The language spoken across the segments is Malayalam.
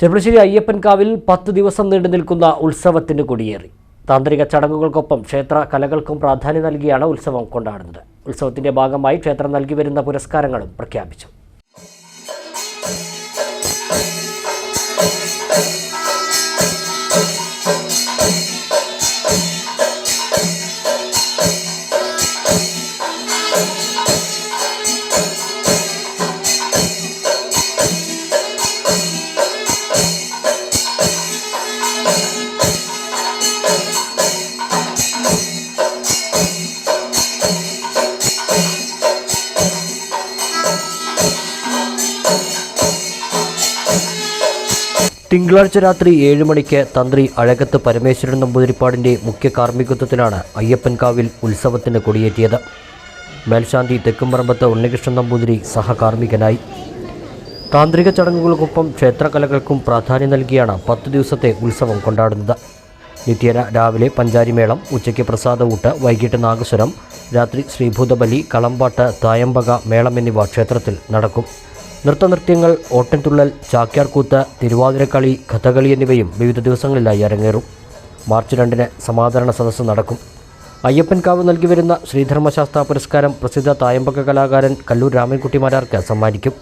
ചെറുപ്പശ്ശേരി അയ്യപ്പൻകാവിൽ പത്ത് ദിവസം നീണ്ടു നിൽക്കുന്ന ഉത്സവത്തിന് കൊടിയേറി. താന്ത്രിക ചടങ്ങുകൾക്കൊപ്പം ക്ഷേത്ര കലകൾക്കും പ്രാധാന്യം നൽകിയാണ് ഉത്സവം കൊണ്ടാടുന്നത്. ഉത്സവത്തിന്റെ ഭാഗമായി ക്ഷേത്രം നൽകി വരുന്ന പുരസ്കാരങ്ങളും പ്രഖ്യാപിച്ചു. തിങ്കളാഴ്ച രാത്രി ഏഴ് മണിക്ക് തന്ത്രി അഴകത്ത് പരമേശ്വരൻ നമ്പൂതിരിപ്പാടിന്റെ മുഖ്യ കാർമ്മികത്വത്തിലാണ് അയ്യപ്പൻകാവിൽ ഉത്സവത്തിന് കൊടിയേറ്റിയത്. മേൽശാന്തി തെക്കുംപറമ്പത്ത് ഉണ്ണികൃഷ്ണൻ നമ്പൂതിരി സഹകാർമ്മികനായി. താന്ത്രിക ചടങ്ങുകൾക്കൊപ്പം ക്ഷേത്രകലകൾക്കും പ്രാധാന്യം നൽകിയാണ് പത്ത് ദിവസത്തെ ഉത്സവം കൊണ്ടാടുന്നത്. നിത്യേന രാവിലെ പഞ്ചാരിമേളം ഉച്ചയ്ക്ക് പ്രസാദവൂട്ട് വൈകിട്ട് നാഗസ്വരം രാത്രി ശ്രീഭൂതബലി കളമ്പാട്ട് തായമ്പക മേളം എന്നിവ ക്ഷേത്രത്തിൽ നടക്കും. നൃത്തനൃത്യങ്ങൾ ഓട്ടൻതുള്ളൽ ചാക്യാർകൂത്ത് തിരുവാതിരക്കളി കഥകളി എന്നിവയും വിവിധ ദിവസങ്ങളിലായി അരങ്ങേറും. മാർച്ച് രണ്ടിന് സമാദരണ സദസ്സ് നടക്കും. അയ്യപ്പൻകാവ് നൽകി വരുന്ന ശ്രീധർമ്മശാസ്ത്ര പുരസ്കാരം പ്രസിദ്ധ തായമ്പക കലാകാരൻ കല്ലൂർ രാമൻകുട്ടിമാരാർക്ക് സമ്മാനിക്കും.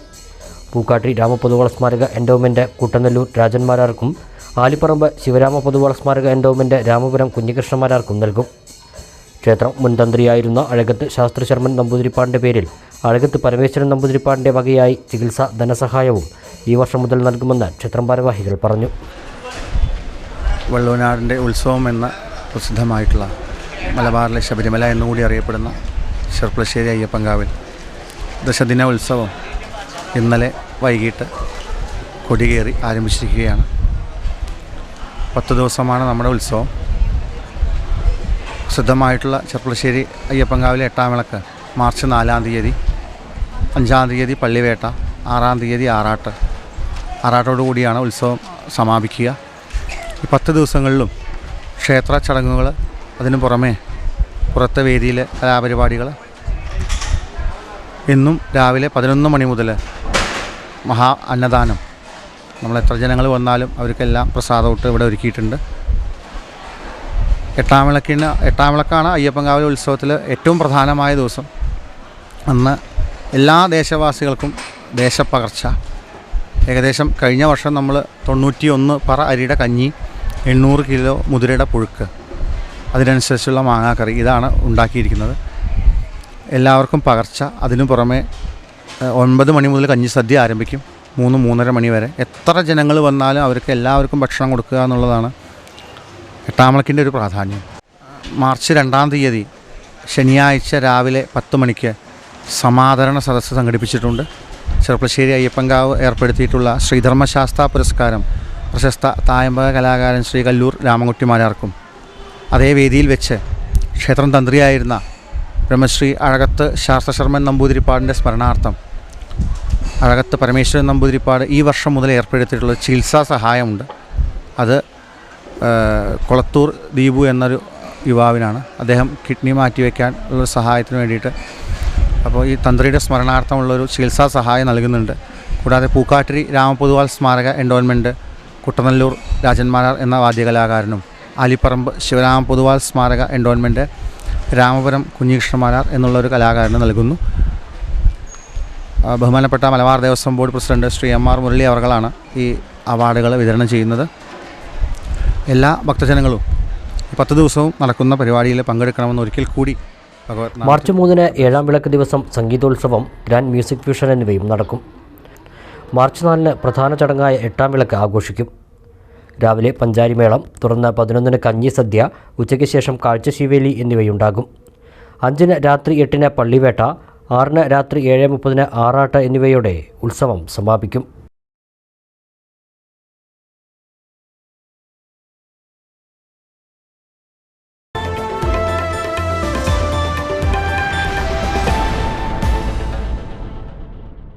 പൂക്കാട്ടി രാമപൊതുവള സ്മാരക എൻഡോമെന്റ് കുട്ടനെല്ലൂർ രാജന്മാരാർക്കും ആലിപ്പറമ്പ് ശിവരാമ പൊതുവള സ്മാരക എൻഡോമെന്റ് രാമപുരം കുഞ്ഞികൃഷ്ണന്മാരാർക്കും നൽകും. ക്ഷേത്രം മുൻ തന്ത്രിയായിരുന്ന അഴകത്ത് ശാസ്ത്രശർമ്മൻ നമ്പൂതിരിപ്പാടിന്റെ പേരിൽ അഴകത്ത് പരമേശ്വരൻ നമ്പൂതിരിപ്പാടിന്റെ വകയായി ചികിത്സാ ധനസഹായവും ഈ വർഷം മുതൽ നൽകുമെന്ന് ക്ഷേത്രം ഭാരവാഹികൾ പറഞ്ഞു. വള്ളൂനാടിന്റെ ഉത്സവം എന്ന പ്രസിദ്ധമായിട്ടുള്ള മലബാറിലെ ശബരിമല എന്നുകൂടി അറിയപ്പെടുന്ന ചെർപ്പളശ്ശേരി അയ്യപ്പങ്കാവിൽ ദശദിന ഉത്സവം ഇന്നലെ വൈകിട്ട് കൊടികേറി ആരംഭിച്ചിരിക്കുകയാണ്. പത്ത് ദിവസമാണ് നമ്മുടെ ഉത്സവം. പ്രസിദ്ധമായിട്ടുള്ള ചെർപ്പളശ്ശേരി അയ്യപ്പങ്കാവിലെ എട്ടാം വിളക്ക് മാർച്ച് നാലാം തീയതി അഞ്ചാം തീയതി പള്ളിവേട്ട ആറാം തീയതി ആറാട്ട്. കൂടിയാണ് ഉത്സവം സമാപിക്കുക. ഈ പത്ത് ദിവസങ്ങളിലും ക്ഷേത്ര ചടങ്ങുകൾ അതിനു പുറമേ പുറത്തെ വേദിയിലെ കലാപരിപാടികൾ എന്നും രാവിലെ പതിനൊന്ന് മണി മുതൽ മഹാ അന്നദാനം. നമ്മൾ എത്ര ജനങ്ങൾ വന്നാലും അവർക്കെല്ലാം പ്രസാദമൊട്ട് ഇവിടെ ഒരുക്കിയിട്ടുണ്ട്. എട്ടാം വിളക്കിന് എട്ടാം വിളക്കാണ് അയ്യപ്പൻകാവിലെ ഉത്സവത്തിൽ ഏറ്റവും പ്രധാനമായ ദിവസം. അന്ന് എല്ലാ ദേശവാസികൾക്കും ദേശപ്പകർച്ച. ഏകദേശം കഴിഞ്ഞ വർഷം നമ്മൾ തൊണ്ണൂറ്റി ഒന്ന് പറ അരിയുടെ കഞ്ഞി എണ്ണൂറ് കിലോ മുതിരയുടെ പുഴുക്ക് അതിനനുസരിച്ചുള്ള മാങ്ങാക്കറി ഇതാണ് ഉണ്ടാക്കിയിരിക്കുന്നത്. എല്ലാവർക്കും പകർച്ച. അതിനു പുറമെ ഒൻപത് മണി മുതൽ കഞ്ഞി സദ്യ ആരംഭിക്കും. മൂന്ന് മൂന്നര മണി വരെ. എത്ര ജനങ്ങൾ വന്നാലും അവർക്ക് എല്ലാവർക്കും ഭക്ഷണം കൊടുക്കുക എന്നുള്ളതാണ് എട്ടാമളക്കിന്റെ ഒരു പ്രാധാന്യം. മാർച്ച് രണ്ടാം തീയതി ശനിയാഴ്ച രാവിലെ പത്ത് മണിക്ക് സമാദരണ സദസ്സ് സംഘടിപ്പിച്ചിട്ടുണ്ട്. ചെറുപ്പശ്ശേരി അയ്യപ്പങ്കാവ് ഏർപ്പെടുത്തിയിട്ടുള്ള ശ്രീധർമ്മശാസ്ത്ര പുരസ്കാരം പ്രശസ്ത തായമ്പക കലാകാരൻ ശ്രീ കല്ലൂർ രാമൻകുട്ടിമാരാർക്കും. അതേ വേദിയിൽ വെച്ച് ക്ഷേത്രം തന്ത്രിയായിരുന്ന ബ്രഹ്മശ്രീ അഴകത്ത് ശാസ്ത്രശർമ്മൻ നമ്പൂതിരിപ്പാടിന്റെ സ്മരണാർത്ഥം അഴകത്ത് പരമേശ്വരൻ നമ്പൂതിരിപ്പാട് ഈ വർഷം മുതൽ ഏർപ്പെടുത്തിയിട്ടുള്ള ചികിത്സാ സഹായമുണ്ട്. അത് കൊളത്തൂർ ദീപു എന്നൊരു യുവാവിനാണ്. അദ്ദേഹം കിഡ്നി മാറ്റിവെക്കാൻ ഉള്ള സഹായത്തിന് വേണ്ടിയിട്ട് അപ്പോൾ ഈ തന്ത്രിയുടെ സ്മരണാർത്ഥമുള്ളൊരു ചികിത്സാ സഹായം നൽകുന്നുണ്ട്. കൂടാതെ പൂക്കാട്ടിരി രാമപൊതുവാൾ സ്മാരക എൻഡോൺമെന്റ് കുട്ടനല്ലൂർ രാജന്മാരാർ എന്ന വാദ്യകലാകാരനും അലിപ്പറമ്പ് ശിവരാമ പൊതുവാൾ സ്മാരക എൻഡോൺമെന്റ് രാമപുരം കുഞ്ഞികൃഷ്ണമാരാർ എന്നുള്ളൊരു കലാകാരന് നൽകുന്നു. ബഹുമാനപ്പെട്ട Malabar Devaswom board president Shri M R Murali അവർകളാണ് ഈ അവാർഡുകൾ വിതരണം ചെയ്യുന്നത്. എല്ലാ ഭക്തജനങ്ങളും പത്ത് ദിവസവും നടക്കുന്ന പരിപാടിയിൽ പങ്കെടുക്കണമെന്ന് ഒരിക്കൽ കൂടി മാർച്ച് മൂന്നിന് ഏഴാം വിളക്ക് ദിവസം സംഗീതോത്സവം ഗ്രാൻഡ് മ്യൂസിക് ഫ്യൂഷൻ എന്നിവയും നടക്കും. മാർച്ച് നാലിന് പ്രധാന ചടങ്ങായ എട്ടാം വിളക്ക് ആഘോഷിക്കും. രാവിലെ പഞ്ചാരിമേളം തുടർന്ന് പതിനൊന്നിന് കഞ്ഞി സദ്യ ഉച്ചയ്ക്ക് ശേഷം കാഴ്ചശീവേലി എന്നിവയുണ്ടാകും. അഞ്ചിന് രാത്രി എട്ടിന് പള്ളിവേട്ട ആറിന് രാത്രി ഏഴ് മുപ്പതിന് ആറാട്ട് എന്നിവയോടെ ഉത്സവം സമാപിക്കും.